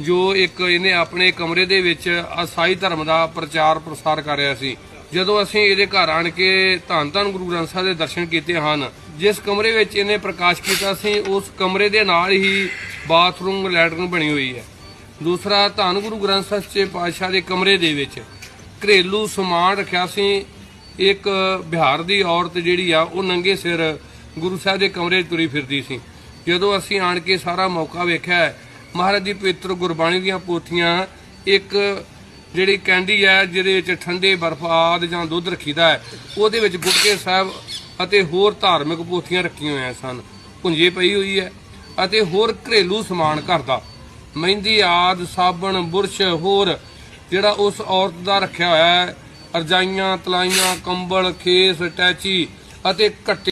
ਜੋ ਇੱਕ ਇਹਨੇ ਆਪਣੇ ਕਮਰੇ ਦੇ ਵਿੱਚ ਅਸਾਈ ਧਰਮ ਦਾ ਪ੍ਰਚਾਰ ਪ੍ਰਸਾਰ ਕਰ ਰਿਹਾ ਸੀ। ਜਦੋਂ ਅਸੀਂ ਇਹਦੇ ਘਰ ਆਣ ਕੇ ਧੰਨ ਧੰਨ ਗੁਰੂ ਗ੍ਰੰਥ ਸਾਹਿਬ ਦੇ ਦਰਸ਼ਨ ਕੀਤੇ ਹਨ, ਜਿਸ ਕਮਰੇ ਵਿੱਚ ਇਹਨੇ ਪ੍ਰਕਾਸ਼ ਕੀਤਾ ਸੀ, ਉਸ ਕਮਰੇ ਦੇ ਨਾਲ ਹੀ ਬਾਥਰੂਮ, ਲੈਟਰਨ ਬਣੀ ਹੋਈ ਹੈ। ਦੂਸਰਾ, ਧੰਨ ਗੁਰੂ ਗ੍ਰੰਥ ਸਾਹਿਬ ਸੱਚੇ ਪਾਤਸ਼ਾਹ ਦੇ ਕਮਰੇ ਦੇ ਵਿੱਚ ਘਰੇਲੂ ਸਮਾਨ ਰੱਖਿਆ ਸੀ। ਇੱਕ ਬਿਹਾਰ ਦੀ ਔਰਤ ਜਿਹੜੀ ਆ, ਉਹ ਨੰਗੇ ਸਿਰ ਗੁਰੂ ਸਾਹਿਬ ਦੇ ਕਮਰੇ 'ਚ ਤੁਰੀ ਫਿਰਦੀ ਸੀ। ਜਦੋਂ ਅਸੀਂ ਆਣ ਕੇ ਸਾਰਾ ਮੌਕਾ ਵੇਖਿਆ ਮਹਾਰਾਜ ਦੀ ਪਵਿੱਤਰ ਗੁਰਬਾਣੀ ਦੀਆਂ ਪੋਥੀਆਂ, ਇੱਕ ਜਿਹੜੀ ਕੈਂਡੀ ਹੈ, ਜਿਹਦੇ ਵਿੱਚ ਠੰਡੇ ਬਰਫ਼ ਆਦਿ ਜਾਂ ਦੁੱਧ ਰੱਖੀਦਾ ਹੈ, ਉਹਦੇ ਵਿੱਚ ਗੁਟਕੇ ਸਾਹਿਬ ਅਤੇ ਹੋਰ ਧਾਰਮਿਕ ਪੋਥੀਆਂ ਰੱਖੀਆਂ ਹੋਈਆਂ ਸਨ। ਪੁੰਜੇ ਪਈ ਹੋਈ ਹੈ ਅਤੇ ਹੋਰ ਘਰੇਲੂ ਸਮਾਨ ਘਰ ਦਾ। ਮਹਿੰਦੀ, ਆਦ, ਸਾਬਣ, ਬੁਰਸ਼, ਹੋਰ ਜਿਹੜਾ ਉਸ ਔਰਤ ਦਾ ਰੱਖਿਆ ਹੋਇਆ ਹੈ, ਰਜਾਈਆਂ, ਤਲਾਈਆਂ, ਕੰਬਲ, ਖੇਸ, ਟੈਚੀ ਅਤੇ ਘੱਟੇ